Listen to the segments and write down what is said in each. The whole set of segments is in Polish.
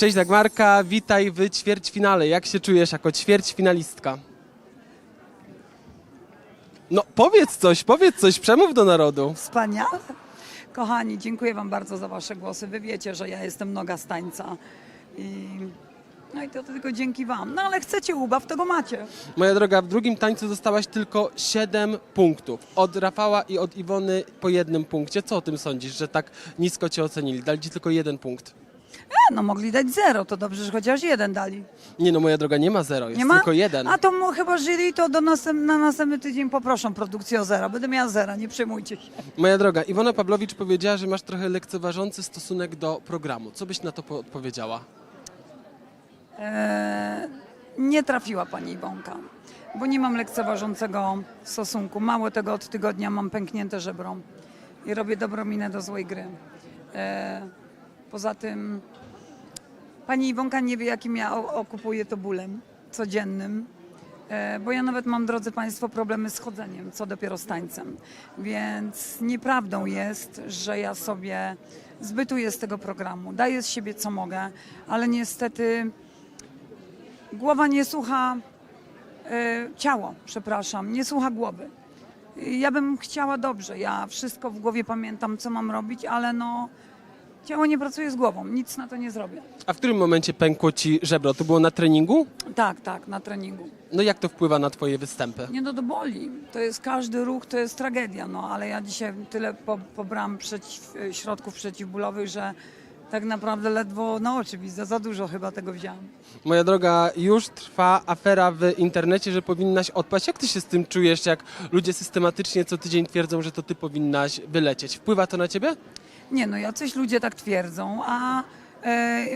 Cześć Dagmarka, witaj w ćwierćfinale. Jak się czujesz jako ćwierćfinalistka? No powiedz coś, powiedz coś, przemów do narodu. Wspaniale. Kochani, dziękuję Wam bardzo za Wasze głosy. Wy wiecie, że ja jestem noga z tańca. I... No i to tylko dzięki Wam. No ale chcecie ubaw, to go macie. Moja droga, w drugim tańcu dostałaś tylko 7 punktów. Od Rafała i od Iwony po jednym punkcie. Co o tym sądzisz, że tak nisko cię ocenili? Dali ci tylko jeden punkt. E, no mogli dać zero, to dobrze, że chociaż jeden dali. Nie no, moja droga, nie ma zero, jest Nie ma? tylko jeden. A to mu chyba jury to do następ... na następny tydzień poproszą produkcję o zero. Będę miała zera, nie przejmujcie się. Moja droga, Iwona Pawlowicz powiedziała, że masz trochę lekceważący stosunek do programu. Co byś na to po- odpowiedziała? E, nie trafiła pani Iwonka, bo nie mam lekceważącego stosunku. Mało tego, od tygodnia mam pęknięte żebro i robię dobrą minę do złej gry. E, poza tym pani Iwonka nie wie, jakim ja okupuję to bólem codziennym. E, Bo ja nawet mam, drodzy Państwo, problemy z chodzeniem, co dopiero z tańcem. Więc nieprawdą jest, że ja sobie zbytuję z tego programu, daję z siebie co mogę, ale niestety głowa nie słucha, e, ciało, przepraszam, nie słucha głowy. Ja bym chciała dobrze, ja wszystko w głowie pamiętam, co mam robić, ale no, ciało nie pracuje z głową, nic na to nie zrobię. A w którym momencie pękło ci żebro? To było na treningu? Tak, tak, na treningu. No jak to wpływa na twoje występy? Nie no, to boli. To jest każdy ruch, to jest tragedia, no ale ja dzisiaj tyle po, pobrałam przeciw, e, środków przeciwbólowych, że tak naprawdę ledwo na oczy widzę, za dużo chyba tego wzięłam. Moja droga, już trwa afera w internecie, że powinnaś odpaść. Jak ty się z tym czujesz, jak ludzie systematycznie co tydzień twierdzą, że to ty powinnaś wylecieć? Wpływa to na ciebie? Nie no, jacyś ludzie tak twierdzą, a e,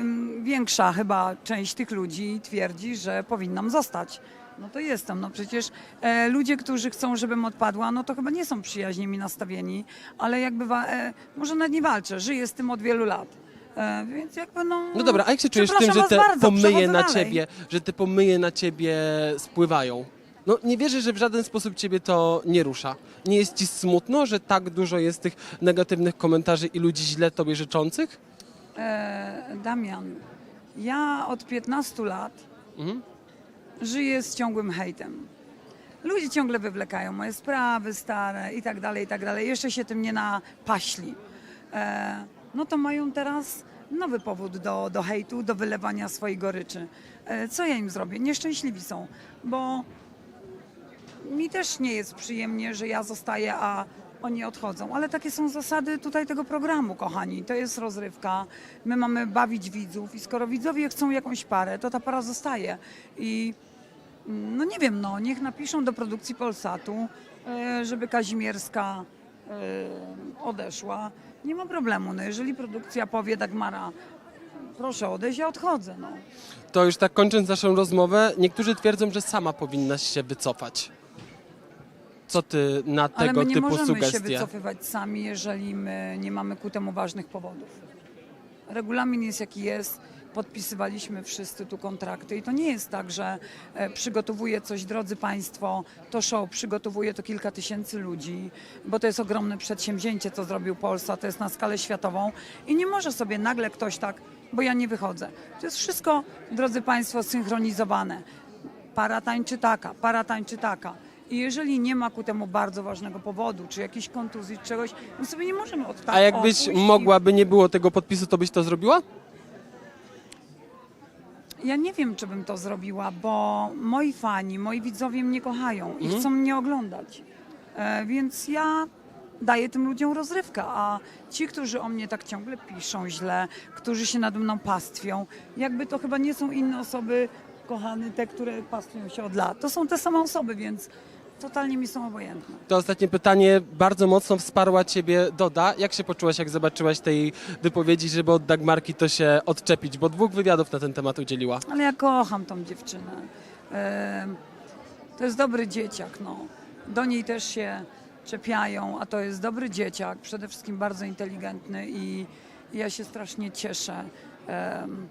większa chyba część tych ludzi twierdzi, że powinnam zostać. No to jestem, no przecież e, ludzie, którzy chcą, żebym odpadła, no to chyba nie są przyjaźnie mi nastawieni, ale jakby, wa- e, może nawet nie walczę, żyję z tym od wielu lat. E, więc jakby no... No dobra, a jak się czujesz tym, że te bardzo, pomyje przechodzę na dalej. ciebie, że te pomyje na ciebie spływają? No nie wierzę, że w żaden sposób ciebie to nie rusza. Nie jest ci smutno, że tak dużo jest tych negatywnych komentarzy i ludzi źle tobie życzących? E, Damian, ja od 15 lat Mhm. żyję z ciągłym hejtem. Ludzie ciągle wywlekają moje sprawy stare i tak dalej, i tak dalej. Jeszcze się tym nie napaśli. E, no to mają teraz nowy powód do, do hejtu, do wylewania swojej goryczy. E, co ja im zrobię? Nieszczęśliwi są, bo mi też nie jest przyjemnie, że ja zostaję, a oni odchodzą. Ale takie są zasady tutaj tego programu, kochani. To jest rozrywka. My mamy bawić widzów i skoro widzowie chcą jakąś parę, to ta para zostaje. I mm, no nie wiem, no niech napiszą do produkcji Polsatu, e, żeby Kazimierska e, odeszła. Nie ma problemu. No jeżeli produkcja powie Dagmara, proszę odejść, ja odchodzę. No. To już tak kończąc naszą rozmowę, niektórzy twierdzą, że sama powinnaś się wycofać. Co ty na Ale tego my nie typu możemy się sugestie? wycofywać sami, jeżeli my nie mamy ku temu ważnych powodów. Regulamin jest jaki jest. Podpisywaliśmy wszyscy tu kontrakty i to nie jest tak, że e, przygotowuje coś, drodzy Państwo, to show przygotowuje to kilka tysięcy ludzi, bo to jest ogromne przedsięwzięcie, co zrobił Polsa, to jest na skalę światową i nie może sobie nagle ktoś tak, bo ja nie wychodzę. To jest wszystko, drodzy Państwo, synchronizowane. Para tańczy taka, para tańczy taka. I jeżeli nie ma ku temu bardzo ważnego powodu, czy jakiejś kontuzji, czegoś, my sobie nie możemy od tak A jakbyś o, pójść i- mogła, by nie było tego podpisu, to byś to zrobiła? Ja nie wiem, czy bym to zrobiła, bo moi fani, moi widzowie mnie kochają i Mhm. chcą mnie oglądać. E, więc ja daję tym ludziom rozrywkę, a ci, którzy o mnie tak ciągle piszą źle, którzy się nade mną pastwią, jakby to chyba nie są inne osoby, kochane, te, które pastwią się od lat. To są te same osoby, więc totalnie mi są obojętne. To ostatnie pytanie bardzo mocno wsparła ciebie Doda. Jak się poczułaś, jak zobaczyłaś tej wypowiedzi, żeby od Dagmarki to się odczepić? Bo dwóch wywiadów na ten temat udzieliła. Ale ja kocham tą dziewczynę. To jest dobry dzieciak, no. Do niej też się czepiają, a to jest dobry dzieciak, przede wszystkim bardzo inteligentny i i ja się strasznie cieszę, em,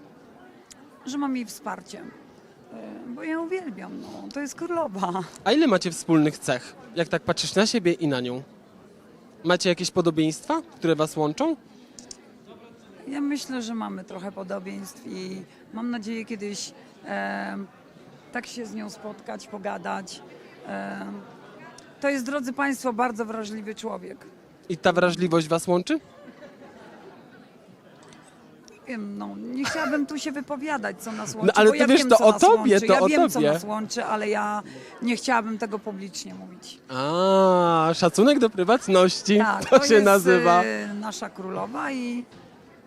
że mam jej wsparcie. Em, Bo ja ją uwielbiam, no. To jest królowa. A ile macie wspólnych cech? Jak tak patrzysz na siebie i na nią? Macie jakieś podobieństwa, które was łączą? Ja myślę, że mamy trochę podobieństw i mam nadzieję kiedyś e, tak się z nią spotkać, pogadać. E, to jest, drodzy Państwo, bardzo wrażliwy człowiek. I ta wrażliwość was łączy? Wiem, no, nie chciałabym tu się wypowiadać, co nas łączy. No, ale bo to ja wiesz, wiem, to co o nas tobie, łączy. to ja o wiem, co tobie. nas łączy, ale ja nie chciałabym tego publicznie mówić. A, szacunek do prywatności, Tak, to, się jest nazywa. e, nasza królowa i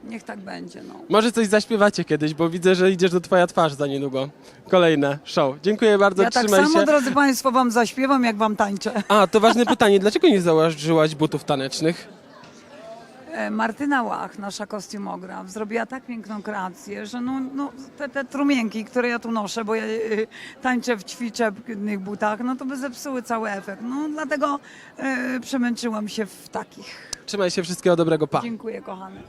niech tak będzie. No. Może coś zaśpiewacie kiedyś, bo widzę, że idziesz do twoja twarz za niedługo. Kolejne show. Dziękuję bardzo, Ja tak trzymaj samo, się. drodzy Państwo, Wam zaśpiewam, jak Wam tańczę. A, to ważne pytanie, dlaczego nie założyłaś butów tanecznych? E, Martyna Łach, nasza kostiumograf, zrobiła tak piękną kreację, że no, no, te, te trumienki, które ja tu noszę, bo ja e, tańczę w ćwiczebnych butach, no to by zepsuły cały efekt. No dlatego e, przemęczyłam się w takich. Trzymaj się, wszystkiego dobrego, pa. Dziękuję, kochany.